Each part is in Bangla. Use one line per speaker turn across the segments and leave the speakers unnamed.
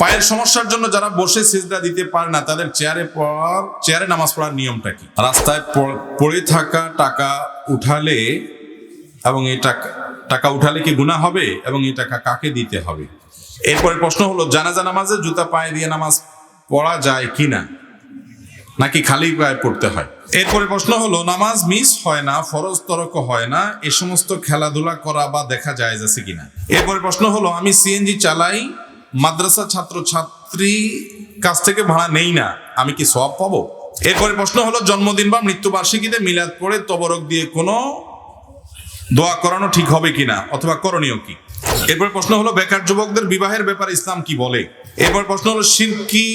পায়ের সমস্যার জন্য যারা বসে সিজদা দিতে পারে না, তাদের চেয়ারে পড়ার চেয়ারে নামাজ পড়ার নিয়মটা কি? রাস্তায় পড়ে থাকা টাকা উঠালে এবং এই টাকা টাকা উঠালে কি গুণা হবে এবং এই টাকা কাকে দিতে হবে? এরপরে প্রশ্ন হলো, জানাজা নামাজে জুতা পায়ে দিয়ে নামাজ পড়া যায় কিনা নাকি খালি পায়ে পড়তে হয়? এরপরে প্রশ্ন হলো, নামাজ মিস হয় না, ফরজ তরক হয় না, এ সমস্ত খেলাধুলা করা বা দেখা যায় আছে কিনা? এরপরে প্রশ্ন হলো, আমি সিএনজি চালাই মাদ্রাসা ছাত্র ছাত্রী কাছ থেকে ভাড়া নেই না, আমি কি সব পাবো? এরপরে প্রশ্ন হলো, জন্মদিন বা মৃত্যুবার্ষিকীতে মিলাদ পড়ে তবরক দিয়ে কোনো দোয়া করানো ঠিক হবে কিনা অথবা করণীয় কি? এরপর প্রশ্ন হলো, বেকার যুবকদের বিবাহের ব্যাপারে ইসলাম কি বলে? এরপর প্রশ্ন হলো, শিরকি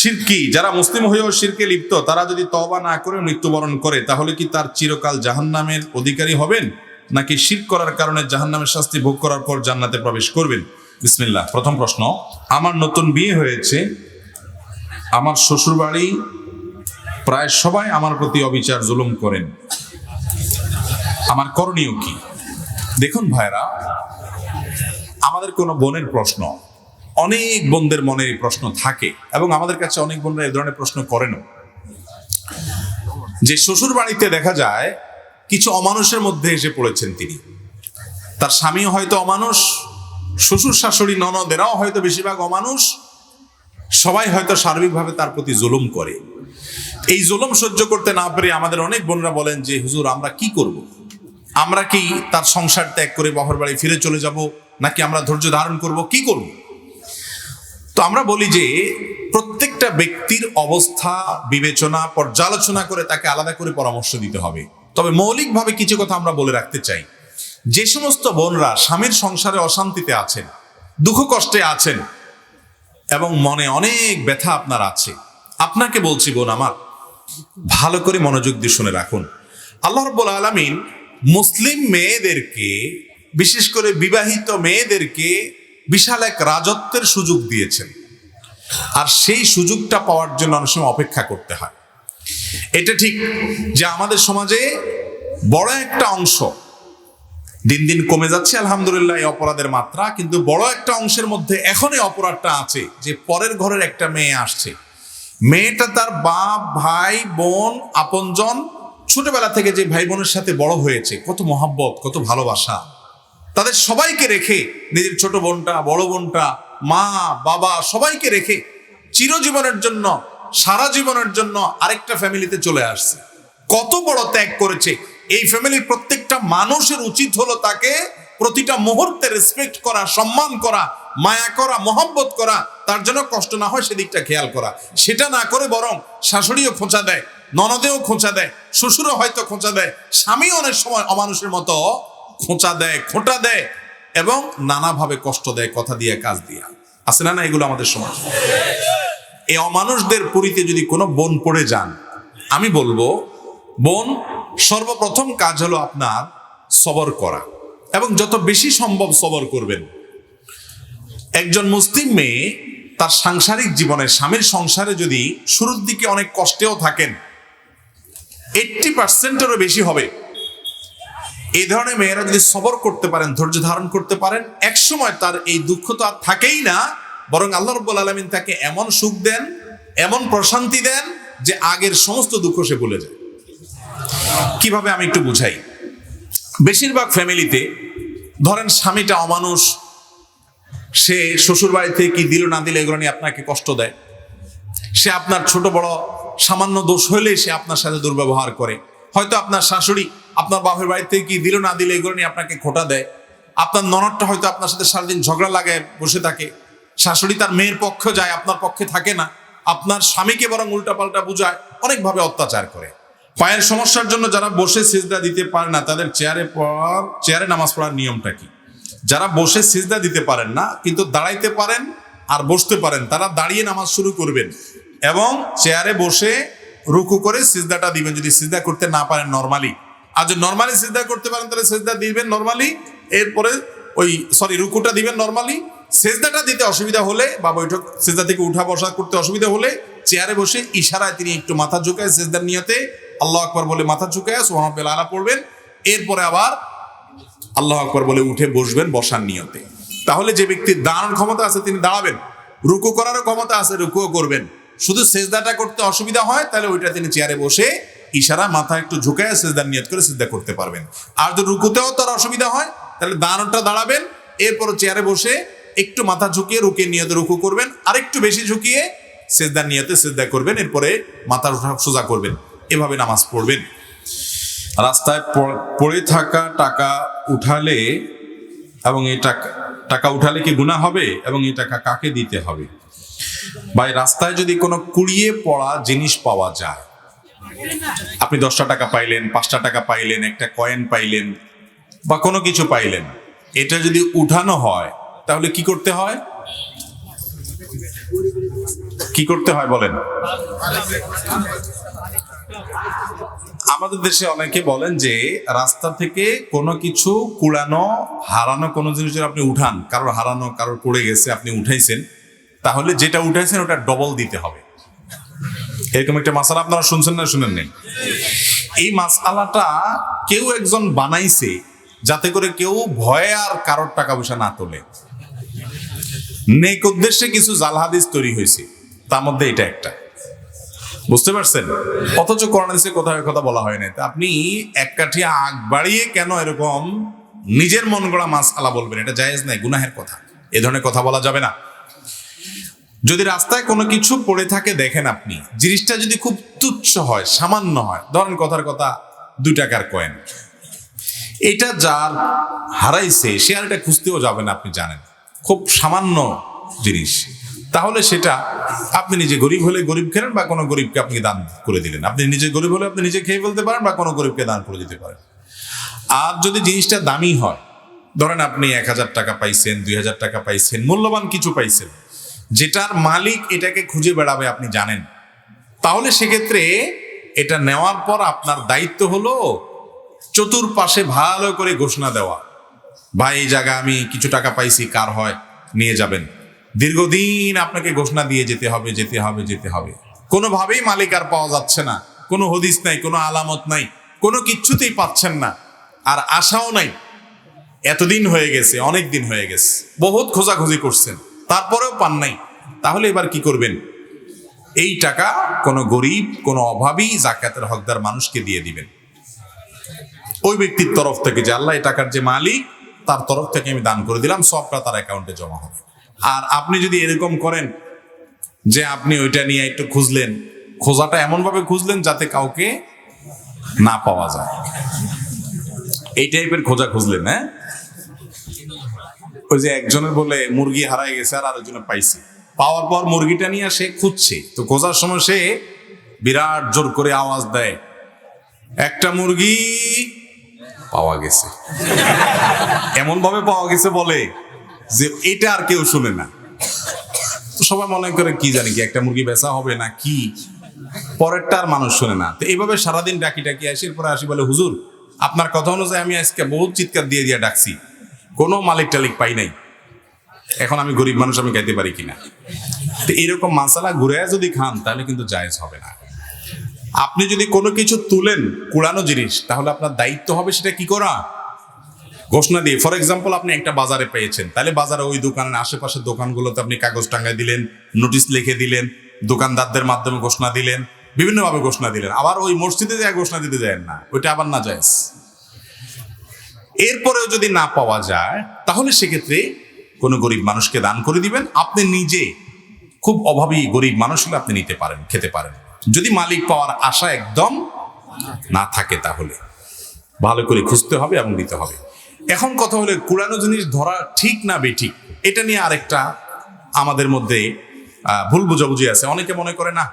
শিরকি যারা মুসলিম হয়েও শিরকে লিপ্ত, তারা যদি তওবা না করে মৃত্যুবরণ করে, তাহলে কি তার চিরকাল জাহান্নামের অধিকারী হবেন? নাকি শির করার কারণে জাহান্নামের শাস্তি ভোগ করার পর জান্নাতে প্রবেশ করবেন? বিসমিল্লাহ, প্রথম প্রশ্ন, আমার নতুন বিয়ে হয়েছে, আমার শ্বশুরবাড়ি প্রায় সবাই আমার প্রতি অবিচার, জুলুম করেন। আমার করণীয় কি? দেখুন ভাইরা আমাদের কোনো বোনের প্রশ্ন, অনেক বোনদের মনে এই প্রশ্ন থাকে এবং আমাদের কাছে অনেক বোনরা এই ধরনের প্রশ্ন করেনও। যে শ্বশুর বাড়িতে দেখা যায়, কিছু অমানুষের মধ্যে এসে পড়েছেন তিনি। তার স্বামীও হয়তো অমানুষ শ্বশুর শাশুড়ি ননদেরাও হয়তো বেশিরভাগ অমানুষ, সবাই হয়তো সার্বিকভাবে তার প্রতি জুলুম করে। এই জুলুম সহ্য করতে না পেরে আমাদের অনেক বোনরা বলেন যে, হুজুর, আমরা কি করব। আমরা কি তার সংসার ত্যাগ করে বাহর বাড়ি ফিরে চলে যাব? নাকি আমরা ধৈর্য ধারণ করব? কি করব? তো আমরা বলি যে, প্রত্যেকটা ব্যক্তির অবস্থা, বিবেচনা, পর্যালোচনা করে তাকে আলাদা করে পরামর্শ দিতে হবে। তবে মৌলিকভাবে কিছু কথা আমরা বলে রাখতে চাই। যে সমস্ত বোনরা স্বামীর সংসারে অশান্তিতে আছেন দুঃখ কষ্টে আছেন, এবং মনে অনেক ব্যথা আপনার আছে, আপনাকে বলছি বোন আমার, ভালো করে মনোযোগ দিয়ে শুনে রাখুন। আল্লাহ রব্বুল আলমিন মুসলিম মেয়েদেরকে, বিশেষ করে বিবাহিত মেয়েদেরকে বিশাল এক রাজত্বের সুযোগ দিয়েছেন। আর সেই সুযোগটা পাওয়ার জন্য অনেক সময় অপেক্ষা করতে হয়। এটা ঠিক যে আমাদের সমাজে বড় একটা অংশ দিন দিন কমে যাচ্ছে, আলহামদুলিল্লাহ, এই অপরাধের মাত্রা। কিন্তু বড় একটা অংশের মধ্যে এখন এই অপরাধটা আছে যে পরের ঘরের একটা মেয়ে আসছে। মেয়েটা তার বাপ, ভাই, বোন, আপনজন ছোটবেলা থেকে যে ভাই বোনের সাথে বড় হয়েছে, কত মহাব্বত, কত ভালোবাসা। তাদের সবাইকে রেখে, নিজের ছোট বোনটা, বড় বোনটা, মা, বাবা, সবাইকে রেখে চিরজীবনের জন্য, সারা জীবনের জন্য আরেকটা ফ্যামিলিতে চলে আসছে। কত বড় ত্যাগ করেছে এই ফ্যামিলির প্রত্যেকটা মানুষের উচিত হলো তাকে প্রতিটা মুহূর্তে রেসপেক্ট করা, সম্মান করা, মায়া করা, মহব্বত করা, তার জন্য কষ্ট না হয় সেদিকটা খেয়াল করা। সেটা না করে বরং শাশুড়িও খোঁচা দেয়, ননদেও খোঁচা দেয়, শ্বশুরও হয়তো খোঁচা দেয় স্বামী অনেক সময় অমানুষের মতো খোঁচা দেয়, খোঁটা দেয় এবং নানাভাবে কষ্ট দেয়, কথা দিয়ে, কাজ দিয়া। আছে না না এগুলো আমাদের সমাজ? এই অমানুষদের পুরীতে যদি কোনো বোন পড়ে যান, আমি বলব, বোন সর্বপ্রথম কাজ হলো আপনার সবর করা। এবং যত বেশি সম্ভব সবর করবেন। একজন মুসলিম মেয়ে তার সাংসারিক জীবনে স্বামীর সংসারে যদি শুরুর দিকে অনেক কষ্টেও থাকেন এইটটি পার্সেন্টেরও বেশি হবে। এই ধরনের মেয়েরা যদি সবর করতে পারেন, ধৈর্য ধারণ করতে পারেন এক সময় তার এই দুঃখ তো আর থাকেই না, বরং আল্লাহ রব্বুল আলমিন তাকে এমন সুখ দেন, এমন প্রশান্তি দেন যে আগের সমস্ত দুঃখ সে ভুলে যায়। কীভাবে আমি একটু বুঝাই? বেশিরভাগ ফ্যামিলিতে ধরেন স্বামীটা অমানুষ, সে শ্বশুর বাড়ি থেকে কি দিল না দিলে এগুলো নিয়ে আপনাকে কষ্ট দেয়। সে আপনার ছোট বড় সামান্য দোষ হইলে সে আপনার সাথে দুর্ব্যবহার করে। হয়তো আপনার শাশুড়ি আপনার বাপের বাড়িতে কি দিল না দিলে এগুলো নিয়ে আপনাকে খোটা দেয়। আপনার ননদটা হয়তো আপনার সাথে সারাদিন ঝগড়া লাগায় বসে থাকে। শাশুড়ি তার মেয়ের পক্ষে যায়, আপনার পক্ষে থাকে না। আপনার স্বামীকে বরং উল্টাপাল্টা বুঝায়, অনেকভাবে অত্যাচার করে। পায়ের সমস্যার জন্য যারা বসে সিজদা দিতে পারে না, তাদের চেয়ারে পড়ার চেয়ারে নামাজ পড়ার নিয়মটা কি? যারা বসে সিজদা দিতে পারেন না, কিন্তু দাঁড়াইতে পারেন আর বসতে পারেন, তারা দাঁড়িয়ে নামাজ শুরু করবেন এবং চেয়ারে বসে রুকু করে সিজদাটা দিবেন। যদি সিজদা করতে না পারেন নর্মালি আর যদি নর্মালি সিজদা করতে পারেন, তাহলে সিজদা দিবেন নর্মালি এরপরে ওই সরি রুকুটা দিবেন নর্মালি সেজদাটা দিতে অসুবিধা হলে বা বৈঠক, সেজদা থেকে উঠা বসা করতে অসুবিধা হলে, চেয়ারে বসে ইশারায় তিনি একটু মাথা ঝুঁকায় সেজদার নিয়তে আল্লাহ আকবর বলে মাথা ঝুঁকায় সোহামবেল আলা পড়বেন। এরপরে আবার আল্লাহ আকবর বলে উঠে বসবেন বসার নিয়তে। তাহলে যে ব্যক্তির দাঁড়ানোর ক্ষমতা আছে তিনি দাঁড়াবেন। রুকু করারও ক্ষমতা আছে, রুকুও করবেন। শুধু সেজদাটা করতে অসুবিধা হয়, তাহলে ওইটা তিনি চেয়ারে বসে ইশারা মাথা একটু ঝুঁকায় সেজদার নিয়ত করে সেজদা করতে পারবেন। আর যদি রুকুতেও তার অসুবিধা হয়, তাহলে দাঁড়টা দাঁড়াবেন। এরপর চেয়ারে বসে একটু মাথা ঝুঁকিয়ে রুকে নিয়তে রুকু করবেন। আর একটু বেশি ঝুঁকিয়ে সেজদার নিয়তে সেজদা করবেন। এরপরে মাথা সোজা করবেন। এভাবে নামাজ পড়বেন। রাস্তায় পড়ে থাকা টাকা উঠালে এবং এই টাকা টাকা উঠালে কি গুণা হবে এবং এই টাকা কাকে দিতে হবে? ভাই, রাস্তায় যদি কোনো কুড়িয়ে পড়া জিনিস পাওয়া যায়, আপনি দশটা টাকা পাইলেন, পাঁচটা টাকা পাইলেন, একটা কয়েন পাইলেন বা কোনো কিছু পাইলেন, এটা যদি উঠানো হয়, তাহলে কি করতে হয়? কি করতে হয় বলেন? আমাদের দেশে অনেকে বলেন যে রাস্তা থেকে কোনো কিছু কুড়ানো, হারানো কোনো জিনিস আপনি উঠান, কারোর হারানো, কারোর পড়ে গেছে, আপনি উঠাইছেন, তাহলে যেটা উঠাইছেন ওটা ডবল দিতে হবে। এরকম একটা মাসালা আপনারা শুনছেন না শুনেন নেই? এই মাসালাটা কেউ একজন বানাইছে যাতে করে কেউ ভয়ে আর কারোর টাকা পয়সা না তোলে। নেক উদ্দেশ্যে কিছু জাল হাদিস তৈরি হয়েছে, তার মধ্যে এটা একটা। বুঝতে পারছেন? অথচ করোনাদিসে কোথাও এ কথা বলা হয় না আপনি এক কাঠি আগ বাড়িয়ে কেন এরকম নিজের মন গড়া মাছ আলা বলবেন? এটা জায়েজ নাই, গুনাহের কথা। এ ধরনের কথা বলা যাবে না। যদি রাস্তায় কোনো কিছু পড়ে থাকে দেখেন আপনি, জিনিসটা যদি খুব তুচ্ছ হয়, সামান্য হয়, ধরেন কথার কথা দুই টাকার কয়েন এটা যার হারাইছে, সে আর এটা খুঁজতেও যাবে না, আপনি জানেন। খুব সামান্য জিনিস। তাহলে সেটা আপনি নিজে গরিব হলে গরিব খেলেন বা কোনো গরিবকে আপনি দান করে দিলেন। আপনি নিজে গরিব হলে আপনি নিজে খেয়ে ফেলতে পারেন বা কোনো গরিবকে দান করে দিতে পারেন। আর যদি জিনিসটা দামি হয়, ধরেন আপনি এক হাজার টাকা পাইছেন, দুই হাজার টাকা পাইছেন, মূল্যবান কিছু পাইছেন, যেটার মালিক এটাকে খুঁজে বেড়াবে আপনি জানেন। তাহলে সেক্ষেত্রে এটা নেওয়ার পর আপনার দায়িত্ব হলো চতুর্পাশে ভালো করে ঘোষণা দেওয়া। ভাই, এই জায়গা আমি কিছু টাকা পাইছি, কার হয়? নিয়ে যাবেন। দীর্ঘদিন আপনাকে ঘোষণা দিয়ে যেতে হবে যেতে হবে যেতে হবে। কোনোভাবেই মালিক আর পাওয়া যাচ্ছে না। কোনো হদিস নাই, কোনো আলামত নাই, কোনো কিচ্ছুতেই পাচ্ছেন না। আর আশাও নাই। এতদিন হয়ে গেছে, অনেক দিন হয়ে গেছে। বহুত খোঁজাখুঁজি করছেন, তারপরেও পান নাই। তাহলে এবার কি করবেন? এই টাকা কোনো গরিব, কোনো অভাবী জাকাতের হকদার মানুষকে দিয়ে দিবেন। ওই ব্যক্তির তরফ থেকে যে আল্লাহ এই টাকার যে মালিক, তার তরফ থেকে আমি দান করে দিলাম, সবটা তার অ্যাকাউন্টে জমা হবে। আর আপনি যদি এরকম করেন যে আপনি ওইটা নিয়ে একটু খুঁজলেন, খোঁজাটা এমনভাবে খুঁজলেন যাতে কাউকে না পাওয়া যায়। এই টাইপের খোঁজা খুঁজলেন হ্যাঁ? ওই যে একজনের বলে, মুরগি হারায় গেছে আর আরেকজনে পাইছে। পাওয়ার পর মুরগিটা নিয়ে সে খুঁজছে। তো খোঁজার সময় সে বিরাট জোর করে আওয়াজ দেয়, একটা মুরগি পাওয়া গেছে। এমন ভাবে পাওয়া গেছে বলে। যে এটা আর কেউ শুনে না। সবাই মনে করে, কি জানি কি, একটা মুরগি বেচা হবে না কি? পরেরটা আর মানুষ শুনে না। তো এইভাবে সারাদিন ডাকি ডাকি আসি পরে আসি বলে, হুজুর, আপনার কথা অনুযায়ী আমি আজকে বহুত চিৎকার দিয়ে দিয়ে ডাকছি। কোনো মালিক টালিক পাই নাই। এখন আমি গরিব মানুষ, আমি খাইতে পারি কিনা? তো এরকম মাসালা ঘুরে যদি খান, তাহলে কিন্তু জায়েজ হবে না। আপনি যদি কোনো কিছু তুলেন, কুড়ানো জিনিস, তাহলে আপনার দায়িত্ব হবে সেটা কি করা? ঘোষণা দিয়ে ফর এক্সাম্পল আপনি একটা বাজারে পেয়েছেন। তাহলে বাজারে ওই দোকানের আশেপাশের দোকানগুলোতে আপনি কাগজ টাঙ্গায় দিলেন, নোটিশ লিখে দিলেন, দোকানদারদের মাধ্যমে ঘোষণা দিলেন, বিভিন্নভাবে ঘোষণা দিলেন। আবার ওই মসজিদে যায়, ঘোষণা দিতে যায় না। ওইটা আবার না যায়। এরপরেও যদি না পাওয়া যায়, তাহলে সেক্ষেত্রে কোনো গরিব মানুষকে দান করে দিবেন। আপনি নিজে খুব অভাবী গরিব মানুষ হলে আপনি নিতে পারেন, খেতে পারেন। যদি মালিক পাওয়ার আশা একদম না থাকে তাহলে। ভালো করে খুঁজতে হবে এবং দিতে হবে। এখন কথা হলে কুড়ানো জিনিস ধরা ঠিক না বেঠিক? এটা নিয়ে আরেকটা আমাদের মধ্যে ভুল বোঝাবুঝি আছে। অনেকে মনে করে, না,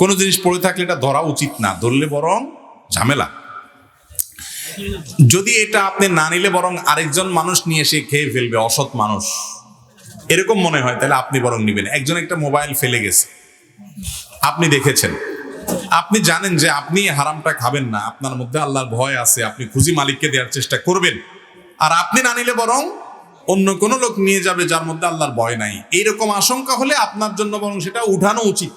কোনো জিনিস পড়ে থাকলে এটা ধরা উচিত না, ধরলে বরং ঝামেলা। যদি এটা আপনি না নিলে বরং আরেকজন মানুষ নিয়ে এসে খেয়ে ফেলবে, অসৎ মানুষ, এরকম মনে হয়, তাহলে আপনি বরং নিবেন। একজন একটা মোবাইল ফেলে গেছে। আপনি দেখেছেন? আপনি জানেন যে আপনি হারামটা খাবেন না, আপনার মধ্যে আল্লাহর ভয় আছে, আপনি খুঁজি মালিককে দেওয়ার চেষ্টা করবেন। আর আপনি না নিলে বরং অন্য কোনো লোক নিয়ে যাবে যার মধ্যে আল্লাহর ভয় নাই। এইরকম আশঙ্কা হলে আপনার জন্য বরং সেটা উঠানো উচিত।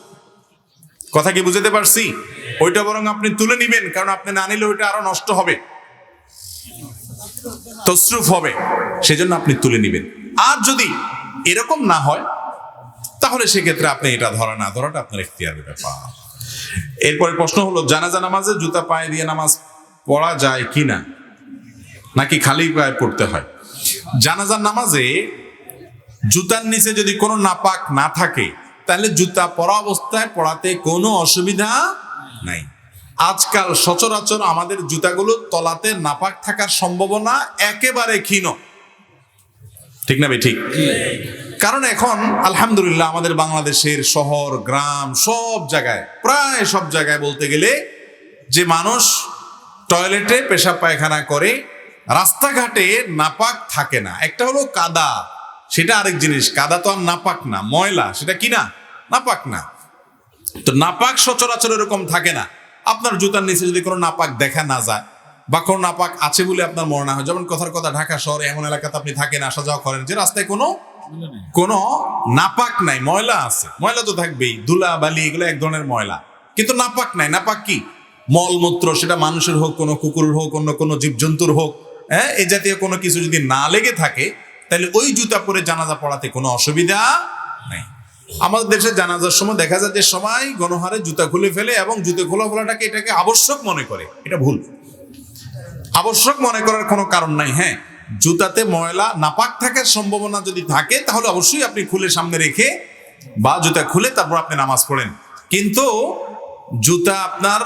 কথা কি বুঝতে পারছি? ওইটা বরং আপনি তুলে নিবেন, কারণ আপনি না নিলে ওইটা আরও নষ্ট হবে। তসরুফ হবে, সেজন্য আপনি তুলে নিবেন। আর যদি এরকম না হয়, তাহলে সেক্ষেত্রে আপনি এটা ধরা না, ধরাটা আপনার এখতিয়ারের ব্যাপার। এরপরে প্রশ্ন হলো, জানাজা নামাজে জুতা পায়ে দিয়ে নামাজ পড়া যায় কিনা? নাকি খালি পায়ে পড়তে হয়? জানাজার নামাজে জুতার নিচে যদি কোনো নাপাক না থাকে, তাহলে জুতা পরা অবস্থায় পড়াতে কোনো অসুবিধা নাই। আজকাল সচরাচর আমাদের জুতাগুলো তলাতে নাপাক থাকার সম্ভাবনা একেবারে ক্ষীণ। ঠিক না ঠিক? কারণ এখন, আলহামদুলিল্লাহ, আমাদের বাংলাদেশের শহর, গ্রাম, সব জায়গায়, প্রায় সব জায়গায় বলতে গেলে যে মানুষ টয়লেটে পেশাব পায়খানা করে রাস্তাঘাটে নাপাক থাকে না। একটা হলো কাদা সেটা আরেক জিনিস। কাদা তো আর নাপাক না ময়লা সেটা কি না? নাপাক না। তো নাপাক সচরাচর এরকম থাকে না। আপনার জুতার নিচে যদি কোনো নাপাক দেখা না যায় বা কোনো নাপাক আছে বলে আপনার মনে হয় যেমন কথার কথা ঢাকা শহরে এমন এলাকাতে আপনি থাকেন আসা যাওয়া করেন যে রাস্তায় কোনো কোনো নাপাক নাই ময়লা আছে। ময়লা তো থাকবেই ধুলা বালি এগুলো এক ধরনের ময়লা। কিন্তু নাপাক নাই। নাপাক কি? মলমূত্র সেটা মানুষের হোক কোনো কুকুরের হোক অন্য কোনো জীবজন্তুর হোক হ্যাঁ এ জাতীয় কোনো কিছু যদি না লেগে থাকে, তাহলে ওই জুতা পরে জানাজা পড়াতে কোনো অসুবিধা নাই। আমাদের দেশে জানাজার সময় দেখা যায় যে সবাই গণহারে জুতা খুলে ফেলে এবং জুতো খোলা ফোলাটাকে এটাকে আবশ্যক মনে করে। এটা ভুল। আবশ্যক মনে করার কোনো কারণ নাই হ্যাঁ। জুতাতে ময়লা নাপাক থাকার সম্ভাবনা যদি থাকে, তাহলে অবশ্যই আপনি খুলে সামনে রেখে বা জুতা খুলে তারপর আপনি নামাজ পড়েন। কিন্তু জুতা আপনার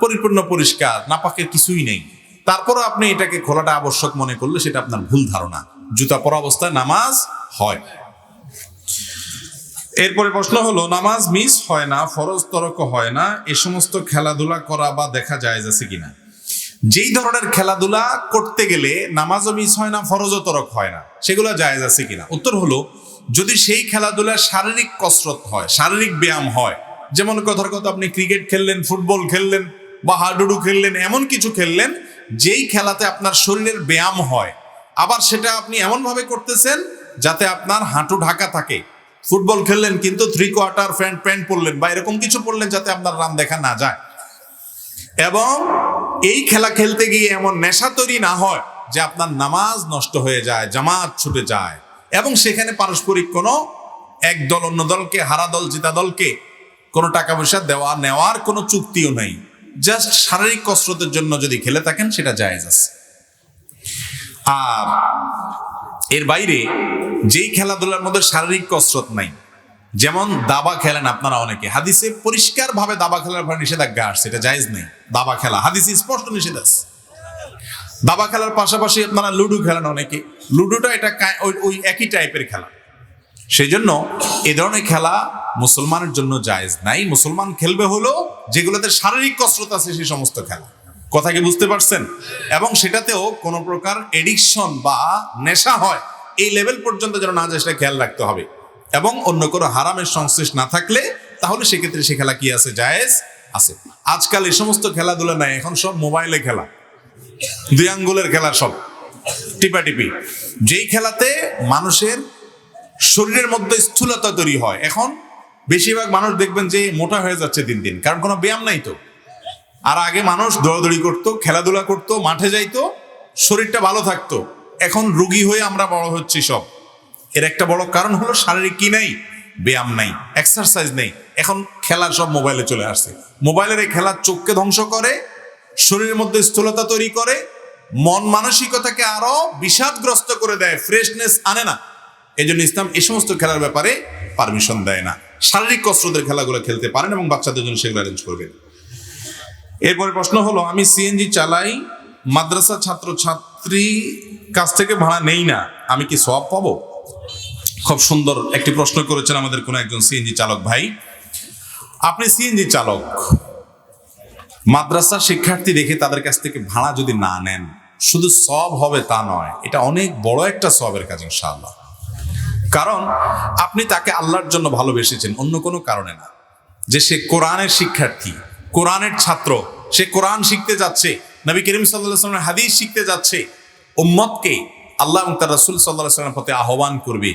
পরিপূর্ণ পরিষ্কার, নাপাকের কিছুই নেই। তারপরও আপনি এটাকে খোলাটা আবশ্যক মনে করলে সেটা আপনার ভুল ধারণা। জুতা পরা অবস্থায় নামাজ হয়। এরপরে প্রশ্ন হলো, নামাজ মিস হয় না, ফরজ তরক হয় না, এ সমস্ত খেলাধুলা করা বা দেখা যায় আছে কিনা? যেই ধরনের খেলাধুলা করতে গেলে নামাজও মিস হয় না, ফরজও তরক হয় না, সেগুলো জায়েজ আছে কিনা? উত্তর হলো, যদি সেই খেলাধুলা শারীরিক কসরত হয়, শারীরিক ব্যায়াম হয়, যেমন কথার কথা আপনি ক্রিকেট খেললেন, ফুটবল খেললেন বা হাডুডু খেললেন, এমন কিছু খেললেন যেই খেলাতে আপনার শরীরের ব্যায়াম হয়, আবার সেটা আপনি এমনভাবে করতেছেন যাতে আপনার হাঁটু ঢাকা থাকে। ফুটবল খেললেন কিন্তু থ্রি কোয়ার্টার প্যান্ট প্যান্ট পরলেন বা এরকম কিছু পরলেন যাতে আপনার রান দেখা না যায়। এবং এই খেলা খেলতে গিয়ে এমন নেশা তৈরি না হয় যে আপনার নামাজ নষ্ট হয়ে যায়, জামাত ছুটে যায়। এবং সেখানে পারস্পরিক কোনো এক দল অন্য দলকে, হারা দল, জিতা দলকে কোনো টাকা পয়সা দেওয়া, নেওয়ার কোনো চুক্তিও নেই। জাস্ট শারীরিক কসরতের জন্য যদি খেলে থাকেন, সেটা জায়েজ আছে। আর এর বাইরে যেই খেলাধুলার মধ্যে শারীরিক কসরত নাই, যেমন দাবা খেলেন আপনারা অনেকে, হাদিসে পরিষ্কার ভাবে দাবা খেলার ভাবে নিষেধাজ্ঞা আসছে এটা জায়েজ নেই। দাবা খেলা, হাদিসে স্পষ্ট নিষেধ আছে। দাবা খেলার পাশাপাশি আপনারা লুডো খেলেন অনেকে। লুডোটা এটা ওই একই টাইপের খেলা। সেই জন্য এ ধরনের খেলা মুসলমানের জন্য জায়েজ নাই। মুসলমান খেলবে হলো যেগুলোতে শারীরিক কসরত আছে সেই সমস্ত খেলা। কথা কি বুঝতে পারছেন? এবং সেটাতেও কোনো প্রকার এডিকশন বা নেশা হয়, এই লেভেল পর্যন্ত যেন না যায় সেটা খেয়াল রাখতে হবে। এবং অন্য কোনো হারামের সংশ্লেষ না থাকলে তাহলে সেক্ষেত্রে সে খেলা কি আছে? জায়েজ আছে। আজকাল এই সমস্ত খেলাধুলা নাই, এখন সব মোবাইলে খেলা। দুই আঙ্গুলের খেলা সব টিপাটিপি যেই খেলাতে মানুষের শরীরের মধ্যে স্থূলতা তৈরি হয়। এখন বেশিরভাগ মানুষ দেখবেন যে মোটা হয়ে যাচ্ছে দিন দিন, কারণ কোনো ব্যায়াম নাই তো। আর আগে মানুষ দৌড়াদৌড়ি করতো, খেলাধুলা করতো, মাঠে যাইতো, শরীরটা ভালো থাকতো। এখন রুগী হয়ে আমরা বড় হচ্ছি সব। এর একটা বড় কারণ হলো শারীরিক কি নাই? ব্যায়াম নাই এক্সারসাইজ নেই। এখন খেলার সব মোবাইলে চলে আসছে। মোবাইলের এই খেলা চোখকে ধ্বংস করে, শরীরের মধ্যে স্থূলতা তৈরি করে, মন মানসিকতাকে আরও বিষাদগ্রস্ত করে দেয় ফ্রেশনেস আনে না। এই জন্য ইসলাম এই সমস্ত খেলার ব্যাপারে পারমিশন দেয় না। শারীরিক কসরতের খেলাগুলো খেলতে পারেন এবং বাচ্চাদের জন্য সেগুলো অ্যারেঞ্জ করবেন। এরপরে প্রশ্ন হলো, আমি সিএনজি চালাই, মাদ্রাসা ছাত্র ছাত্রী কাছ থেকে ভাড়া নেই না, আমি কি সব পাবো? খুব সুন্দর একটি প্রশ্ন করেছেন আমাদের কোন একজন সিএনজি চালক ভাই। আপনি সিএনজি চালক মাদ্রাসার শিক্ষার্থী দেখে তাদের কাছ থেকে ভাড়া যদি না নেন, শুধু সব হবে তা নয়, এটা অনেক বড় একটা সবের কাজ ইনশাআল্লাহ। কারণ আপনি তাকে আল্লাহর জন্য ভালোবেসেছেন, অন্য কোনো কারণে না। যে সে কোরআনের শিক্ষার্থী, কোরআনের ছাত্র, সে কোরআন শিখতে যাচ্ছে, নবী করিম সাল্লাহ সাল্লামের হাদিস শিখতে যাচ্ছে, উম্মতকে আল্লাহ এবং তার রসুল সাল্লাহ সাল্লামের পথে আহ্বান করবে।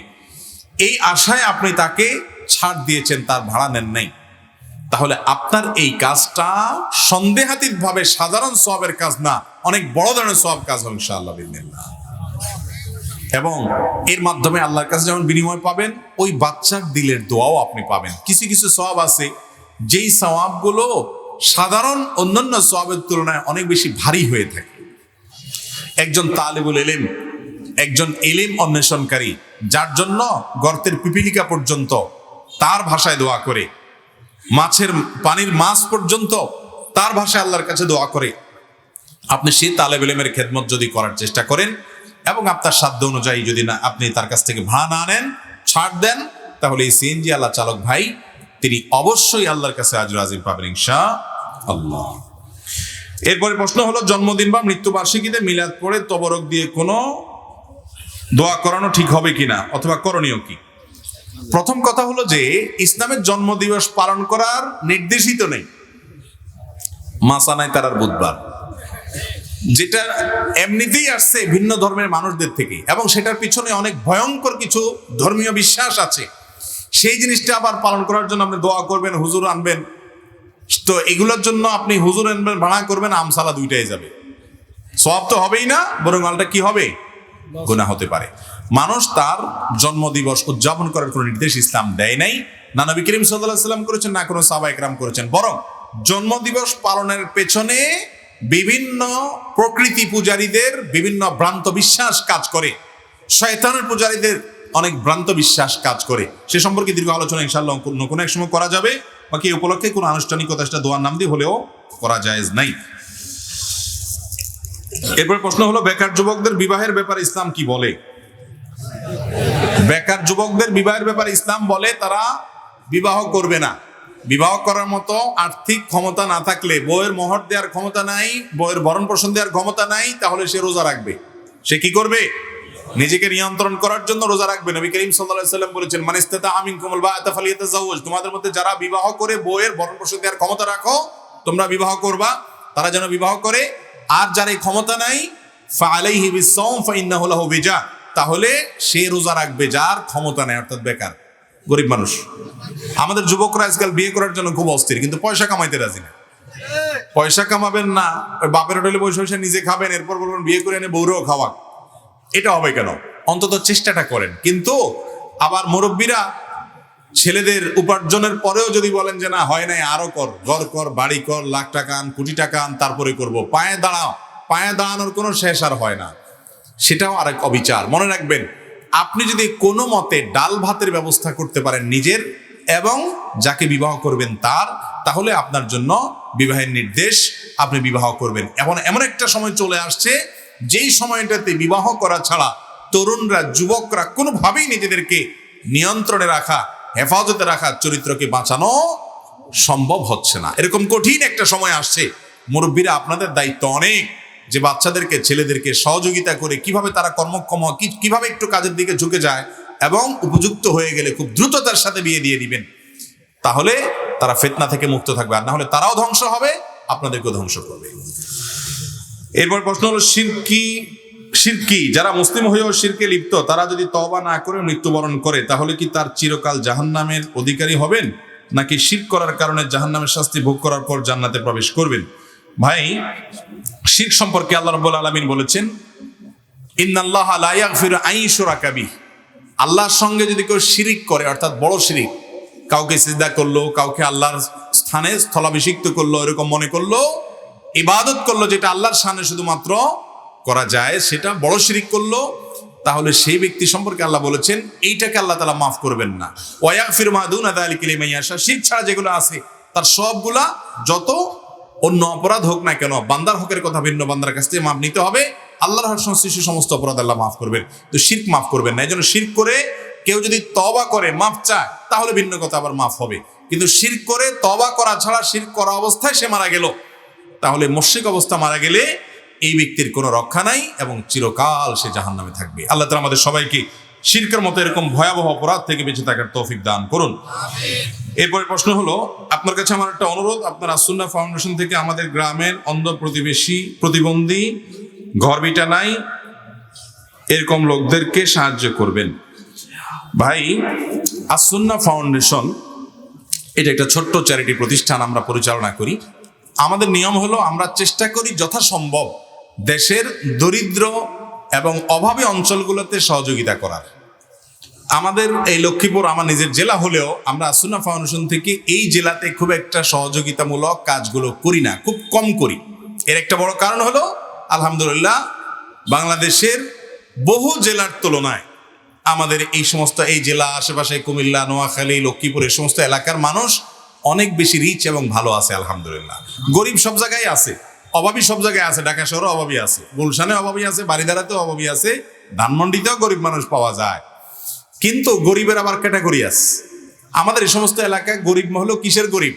এই আশায় আপনি তাকে ছাড় দিয়েছেন, তার ভাড়া নেন নাই। তাহলে আপনার এই কাজটা সন্দেহাতীতভাবে সাধারণ সবের কাজ না, অনেক বড় ধরনের সব কাজ হবে ইনশাআল্লাহ। এবং এর মাধ্যমে আল্লাহর কাছে যেমন বিনিময় পাবেন, ওই বাচ্চার দিলের দোয়াও আপনি পাবেন। কিছু কিছু সওয়াব আছে। যেই সওয়াবগুলো সাধারণ অন্যান্য সওয়াবের তুলনায় অনেক বেশি ভারী হয়ে থাকে। একজন তালেবুল এলেম একজন এলিম অন্বেষণকারী, যার জন্য গর্তের পিপিলিকা পর্যন্ত তার ভাষায় দোয়া করে, মাছের পানির মাছ পর্যন্ত তার ভাষায় আল্লাহর কাছে দোয়া করে। আপনি সেই তালেব এলেমের খেদমত যদি করার চেষ্টা করেন এবং আপনার সাধ্য অনুযায়ী যদি না আপনি তার কাছ থেকে ভাড়া না নেন, ছাড় দেন, তাহলে এই সিএনজি আল্লাহ চালক ভাই, তিনি অবশ্যই আল্লাহর কাছে আজর আজিম পাবেন ইনশা আল্লাহ এরপরে প্রশ্ন হলো, জন্মদিন বা মৃত্যুবার্ষিকীতে মিলাদ পড়ে তবরক দিয়ে কোনো দোয়া করানো ঠিক হবে কিনা অথবা করণীয় কি? প্রথম কথা হলো যে, ইসলামের জন্মদিবস পালন করার নির্দেশিত নেই। মাসানায় তারার বুধবার। যেটা এমনিতেই আসছে ভিন্ন ধর্মের মানুষদের থেকে, এবং সেটার পিছনে অনেক ভয়ঙ্কর কিছু ধর্মীয় বিশ্বাস আছে। সেই জিনিসটা আবার পালন করার জন্য আপনি দোয়া করবেন, হুজুর আনবেন। তো এগুলোর জন্য আপনি হুজুর আনবেন, ভাড়া করবেন, আমসালা দুইটাই যাবে। সব তো হবেই না, বরং আলটা কি হবে? গুণা হতে পারে। মানুষ তার জন্মদিবস উদযাপন করার কোনো নির্দেশ ইসলাম দেয় নাই। না নবী করিম সাল্লাহ সাল্লাম করেছেন, না কোনো সাবা একরাম করেছেন। বরং জন্মদিবস পালনের পেছনে বিভিন্ন প্রকৃতি পূজারীদের বিভিন্ন ভ্রান্ত বিশ্বাস কাজ করে। শয়তানের পূজারীদের অনেক ভ্রান্ত বিশ্বাস কাজ করে। সে সম্পর্কে দীর্ঘ আলোচনা ইনশাল্লাহ কোনো এক সময় করা যাবে। বাকি এই উপলক্ষে কোনো আনুষ্ঠানিকতা সেটা দোয়ার নাম দিয়ে হলেও করা যায় নাই। এরপর প্রশ্ন হলো, বেকার যুবকদের বিবাহের ব্যাপারে ইসলাম কি বলে? বেকার যুবকদের বিবাহের ব্যাপারে ইসলাম বলে, তারা বিবাহ করবে না। বিবাহ করার মতো আর্থিক ক্ষমতা না থাকলে বইয়ের মোহর দেওয়ার ক্ষমতা নাই বইয়ের ভরণ পোষণ দেওয়ার ক্ষমতা নাই, তাহলে সে রোজা রাখবে। সে কি করবে? নিজেকে নিয়ন্ত্রণ করার জন্য রোজা রাখবে। নবী করিম সাল্লাল্লাহু সাল্লাম বলেছেন মানিস্তাতা আমিন কুমল বা আতাফালিয়াতা জাওয়াজ তোমাদের মধ্যে যারা বিবাহ করে বইয়ের ভরণ পোষণ দেওয়ার ক্ষমতা রাখো, তোমরা বিবাহ করবা। তারা যেন বিবাহ করে, আর যার এই ক্ষমতা নাই বিজা। তাহলে সে রোজা রাখবে, যার ক্ষমতা নেই, অর্থাৎ বেকার। গরিব মানুষ। আমাদের যুবকরা আজকাল বিয়ে করার জন্য খুব অস্থির, কিন্তু পয়সা কামাইতে রাজি না। পয়সা কামাবেন না, বাপের হোটেলে বসে বসে নিজে খাবেন, এরপর বলবেন বিয়ে করে এনে বউরেও খাওয়া এটা হবে কেন? অন্তত চেষ্টাটা করেন। কিন্তু আবার মুরব্বীরা ছেলেদের উপার্জনের পরেও যদি বলেন যে, না, হয় নাই, আরও কর, ঘর কর, বাড়ি কর, লাখ টাকা আন, কোটি টাকা আন, তারপরে করব। পায়ে দাঁড়াও, পায়ে দাঁড়ানোর কোনো শেষ আর হয় না। সেটাও আরেক অবিচার। মনে রাখবেন আপনি যদি কোনো মতে ডাল ভাতের ব্যবস্থা করতে পারেন নিজের এবং যাকে বিবাহ করবেন তার, তাহলে আপনার জন্য বিবাহের নির্দেশ আপনি বিবাহ করবেন। এমন এমন একটা সময় চলে আসছে, যেই সময়টাতে বিবাহ করা ছাড়া তরুণরা, যুবকরা কোনোভাবেই নিজেদেরকে নিয়ন্ত্রণে রাখা, হেফাজতে রাখা চরিত্রকে বাঁচানো সম্ভব হচ্ছে না। এরকম কঠিন একটা সময় আসছে। মুরব্বীরা আপনাদের দায়িত্ব অনেক। যে বাচ্চাদেরকে ছেলেদেরকে সহযোগিতা করে কীভাবে তারা কর্মক্ষম হয়, কীভাবে একটু কাজের দিকে ঝুঁকে যায় এবং উপযুক্ত হয়ে গেলে খুব দ্রুততার সাথে বিয়ে দিয়ে দিবেন তাহলে তারা ফেতনা থেকে মুক্ত থাকবে। আর না হলে তারাও ধ্বংস হবে আপনাদেরকেও ধ্বংস করবে। এরপর প্রশ্ন হলো শিরকি শিরকি যারা মুসলিম হয়েও শিরকে লিপ্ত তারা যদি তবা না করে মৃত্যুবরণ করে তাহলে কি তার চিরকাল জাহান্নামের অধিকারী হবেন? নাকি শির করার কারণে জাহান্নামের শাস্তি ভোগ করার পর জান্নাতে প্রবেশ করবেন? ভাই শির সম্পর্কে আল্লাহ রাব্বুল আলামিন বলেছেন বিহি। আল্লাহর সঙ্গে যদি কেউ শিরিক করে, অর্থাৎ বড় শিরিক, কাউকে সিজদা করল, কাউকে আল্লাহর স্থানে স্থলাভিষিক্ত করল, এরকম মনে করল, ইবাদত করল, যেটা আল্লাহর সামনে শুধুমাত্র করা যায়, সেটা বড় শিরিক করল, তাহলে সেই ব্যক্তি সম্পর্কে আল্লাহ বলেছেন, এইটাকে আল্লাহ তালা মাফ করবেন না। ওয়াফির ওয়াক ফির মাদুন আদালিকিলিমাইয়াশা শির ছাড়া যেগুলো আছে, তার সবগুলা যত অন্য অপরাধ হোক না কেন, বান্দার হকের কথা ভিন্ন বান্দার কাছ থেকে মাপ নিতে হবে। আল্লাহর সংশ্লিষ্ট সমস্ত অপরাধ আল্লাহ মাফ করবেন। তো শির্ক মাফ করবেন না। এই জন্য শির্ক করে কেউ যদি তবা করে, মাফ চায়, তাহলে ভিন্ন কথা আবার মাফ হবে। কিন্তু শির্ক করে তবা করা ছাড়া শির্ক করা অবস্থায় সে মারা গেল। তাহলে মস্যিক অবস্থা মারা গেলে এই ব্যক্তির কোনো রক্ষা নাই এবং চিরকাল সে জাহান নামে থাকবে। আল্লাহ তালা আমাদের সবাইকে শির্কের মতো এরকম ভয়াবহ অপরাধ থেকে বেঁচে থাকার তৌফিক দান করুন। এরপরে প্রশ্ন হলো, আপনার কাছে আমার একটা অনুরোধ, আপনার আসুন্না ফাউন্ডেশন থেকে আমাদের গ্রামের অন্ধ প্রতিবেশী প্রতিবন্ধী ঘরবিটা নাই, এরকম লোকদেরকে সাহায্য করবেন। ভাই, আসুন্না ফাউন্ডেশন, এটা একটা ছোট্ট চ্যারিটি প্রতিষ্ঠান আমরা পরিচালনা করি। আমাদের নিয়ম হলো, আমরা চেষ্টা করি যথাসম্ভব দেশের দরিদ্র এবং অভাবী অঞ্চলগুলোতে সহযোগিতা করার। আমাদের এই লক্ষ্মীপুর আমার নিজের জেলা হলেও আমরা আসুনা ফাউন্ডেশন থেকে এই জেলাতে খুব একটা সহযোগিতামূলক কাজগুলো করি না, খুব কম করি। এর একটা বড় কারণ হলো, আলহামদুলিল্লাহ, বাংলাদেশের বহু জেলার তুলনায় আমাদের এই সমস্ত এই জেলা আশেপাশে কুমিল্লা, নোয়াখালী, লক্ষ্মীপুর, এই সমস্ত এলাকার মানুষ অনেক বেশি রিচ এবং ভালো আছে, আলহামদুলিল্লাহ। গরিব সব জায়গায় আছে। অভাবী সব জায়গায় আছে, ঢাকা শহরে অভাবী আছে, গুলশানে অভাবী আছে বাড়িধারাতেও অভাবী আছে, ধানমন্ডিতেও গরিব মানুষ পাওয়া যায়। কিন্তু গরিবের আবার ক্যাটাগরি আছে। আমাদের এই সমস্ত এলাকায় গরিব হলো কিসের গরিব?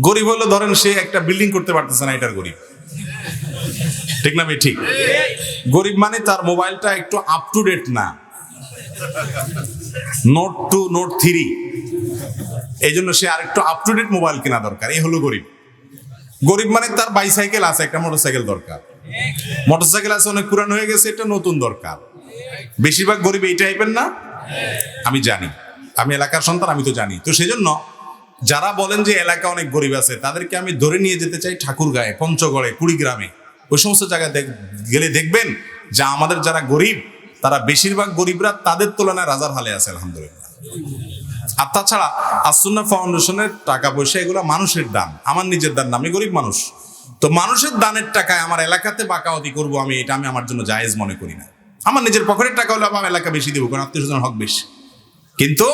গরিব হলো ধরেন সে একটা বিল্ডিং করতে পারতেছে না, এটার গরিব। ঠিক না ভাই? ঠিক। গরিব মানে তার মোবাইলটা একটু আপ টু ডেট না। নোট টু নোট থ্রি এই জন্য সে আর একটু আপ টু ডেট মোবাইল কেনা দরকার, এই হলো গরিব। গরিব মানে তার বাইসাইকেল আছে, একটা মোটরসাইকেল দরকার। মোটরসাইকেল আছে, অনেক পুরান হয়ে গেছে, এটা নতুন দরকার। বেশিরভাগ গরিব এই টাইপের না? আমি জানি। আমি এলাকার সন্তান, আমি তো জানি। তো সেই জন্য যারা বলেন যে এলাকা অনেক গরিব আছে, তাদেরকে আমি ধরে নিয়ে যেতে চাই ঠাকুরগাঁয়ে, পঞ্চগড়ে, কুড়িগ্রামে। ওই সমস্ত জায়গায় গেলে দেখবেন যে আমাদের যারা গরিব, তারা বেশিরভাগ গরিবরা তাদের তুলনায় রাজার হালে আছে, আলহামদুলিল্লাহ। আর তাছাড়া আসুন্না ফাউন্ডেশনের টাকা পয়সা, এগুলো মানুষের দান, আমার নিজের দান না, আমি গরিব মানুষ। তো মানুষের দানের টাকায় আমার এলাকাতে বাকাওয়াতি করব আমি, এটা আমি আমার জন্য জায়েজ মনে করি না। আমার নিজের পকেটের টাকা হলে আমার এলাকা বেশি দেবো, কারণ আত্মীয় স্বজন হক বেশি। কিন্তু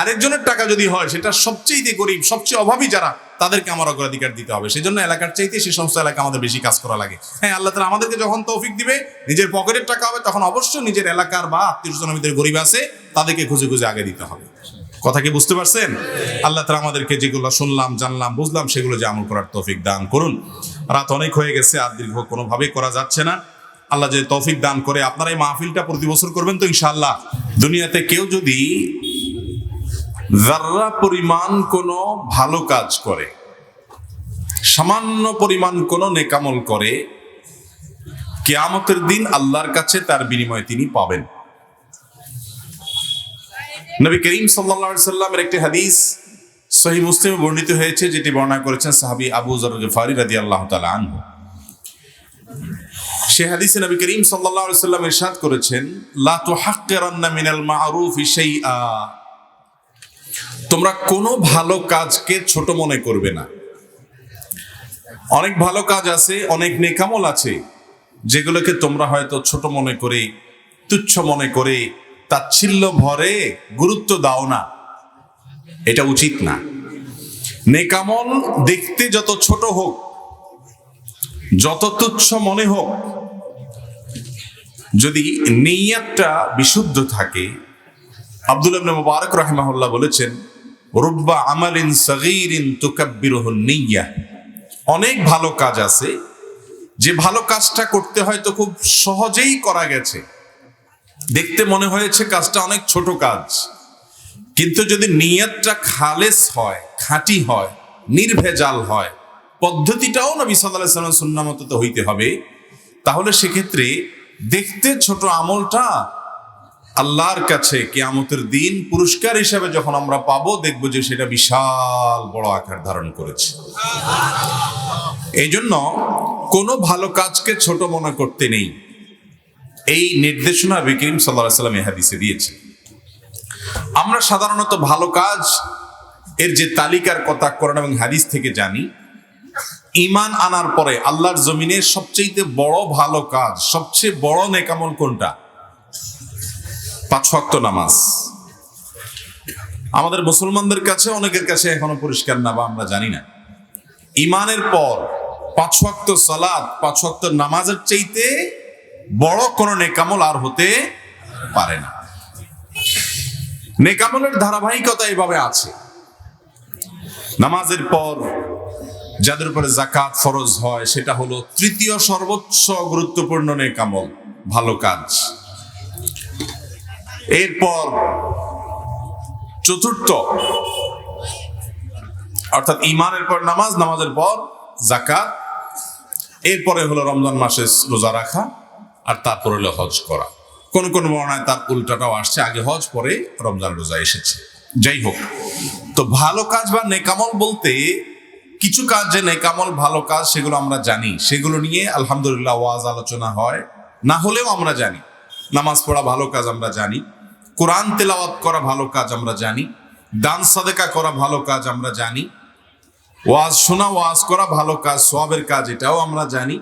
আরেকজনের টাকা যদি হয়, সেটা সবচেয়ে গরিব, সবচেয়ে অভাবী যারা, তাদেরকে আমার অগ্রাধিকার দিতে হবে। সেই জন্য এলাকার চাইতে সেই সমস্ত এলাকা আমাদের বেশি কাজ করা লাগে। হ্যাঁ আল্লাহ তালা আমাদেরকে যখন তৌফিক দিবে, নিজের পকেটের টাকা হবে, তখন অবশ্যই নিজের এলাকার বা আত্মীয় স্বজন গরিব আছে, তাদেরকে খুঁজে খুঁজে আগে দিতে হবে। কথা কি বুঝতে পারছেন? আল্লাহ তালা আমাদেরকে যেগুলো শুনলাম, জানলাম, বুঝলাম, সেগুলো যে আমল করার তৌফিক দান করুন। রাত অনেক হয়ে গেছে, আর দীর্ঘ কোনোভাবেই করা যাচ্ছে না। আল্লাহ যে তৌফিক দান করে, আপনারা এই মাহফিলটা প্রতি বছর করবেন তো ইনশাআল্লাহ। দুনিয়াতে কেউ যদি যার্রা পরিমাণ কোনো ভালো কাজ করে, সামান্য পরিমাণ কোনো নেকামল করে, কেয়ামতের দিন আল্লাহর কাছে তার বিনিময়ে তিনি পাবেন। নবী করিম সাল্লা সাল্লামের একটি হাদিস সহি মুসলিমে বর্ণিত হয়েছে, যেটি বর্ণনা করেছেন সাহাবি আবু জর রাদি আল্লাহ তালা সে হাদিসে নবী করিম আলাইহি সাল্লাম ইরশাদ করেছেন, লা তুহাক্কিরান্না মিনাল মা'রুফি শাইআ। তোমরা কোনো ভালো কাজকে ছোট মনে করবে না। অনেক ভালো কাজ আছে, অনেক নেকামল আছে, যেগুলোকে তোমরা হয়তো ছোট মনে করে, তুচ্ছ মনে করে তাচ্ছিল্য ভরে গুরুত্ব দাও না। এটা উচিত না। নেকামল দেখতে যত ছোট হোক, যত তুচ্ছ মনে হোক, যদি নিয়াতটা বিশুদ্ধ থাকে, আব্দুল মুবারক রাহিমাহুল্লাহ বলেছেন, রুব্বা আমালিন সগীরিন তুকাব্বিরুহু নেইয়া অনেক ভালো কাজ আছে। যে ভালো কাজটা করতে হয়তো খুব সহজেই করা গেছে। দেখতে মনে হয়েছে কাজটা অনেক ছোট কাজ। কিন্তু যদি নিয়তটা খালেস হয়, খাঁটি হয়, নির্ভেজাল হয়, পদ্ধতিটাও নবী সাল্লাহ সাল্লাম সুন্নামত তো হইতে হবে, তাহলে সেক্ষেত্রে দেখতে ছোট আমলটা আল্লাহর কাছে কেয়ামতের দিন পুরস্কার হিসাবে যখন আমরা পাবো, দেখব যে সেটা বিশাল বড় আকার ধারণ করেছে। এই জন্য কোনো ভালো কাজকে ছোট মনে করতে নেই। এই নির্দেশনা বিক্রিম সাল্লাহ সাল্লাম হাদিসে দিয়েছে। আমরা সাধারণত ভালো কাজ এর যে তালিকার কথা কোরআন এবং হাদিস থেকে জানি ইমান আনার পরে আল্লাহর জমিনের সবচেয়ে বড় ভালো কাজ, সবচেয়ে বড় নেকামল কোনটা? পাঁচ নামাজ। আমাদের মুসলমানদের কাছে, অনেকের কাছে এখনও পরিষ্কার না বা আমরা জানি না। ইমানের পর পাঁচ সালাদ পাঁচ নামাজের চাইতে বড় কোনো নেকামল আর হতে পারে না। নেকামলের ধারাবাহিকতা এইভাবে আছে। নামাজের পর যাদের উপরে জাকাত ফরজ হয়, সেটা হলো তৃতীয় সর্বোচ্চ গুরুত্বপূর্ণ নেকামল, ভালো কাজ। এরপর চতুর্থ, অর্থাৎ ইমানের পর নামাজ, নামাজের পর জাকাত এরপরে হলো রমজান মাসে রোজা রাখা। আর তারপর হলো হজ করা। কোন কোন বর্ণায় তার উল্টাটাও আসছে, আগে হজ, পরে রমজান রোজা এসেছে। যাই হোক, তো ভালো কাজ বা নেকামল বলতে কিছু কাজ যে নেকামল, ভালো কাজ, সেগুলো আমরা জানি। সেগুলো নিয়ে আলহামদুলিল্লাহ ওয়াজ আলোচনা হয়। না হলেও আমরা জানি। নামাজ পড়া ভালো কাজ আমরা জানি। কোরআন তেলাওয়াত করা ভালো কাজ আমরা জানি। দান সাদেকা করা ভালো কাজ আমরা জানি। ওয়াজ শোনা, ওয়াজ করা ভালো কাজ সবের কাজ, এটাও আমরা জানি।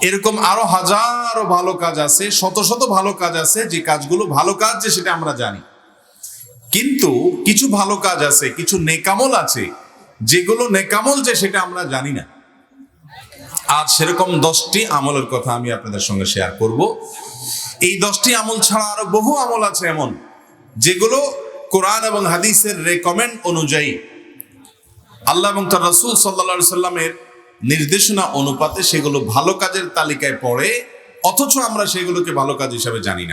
এরকম আরও হাজারো ভালো কাজ আছে, শত শত ভালো কাজ আছে, যে কাজগুলো ভালো কাজ যে সেটা আমরা জানি। কিন্তু কিছু ভালো কাজ আছে, কিছু নেকামল আছে, যেগুলো নেকামল যে সেটা আমরা জানি না। আজ সেরকম দশটি আমলের কথা আমি আপনাদের সঙ্গে শেয়ার করব। এই দশটি আমল ছাড়া আরও বহু আমল আছে এমন, যেগুলো কোরআন এবং হাদিসের রেকমেন্ড অনুযায়ী আল্লাহ এবং তার রসুল সাল্লা সাল্লামের নির্দেশনা অনুপাতে সেগুলো ভালো কাজের তালিকায় পড়ে, অথচ আমরা সেগুলোকে ভালো কাজ হিসাবে জানি না।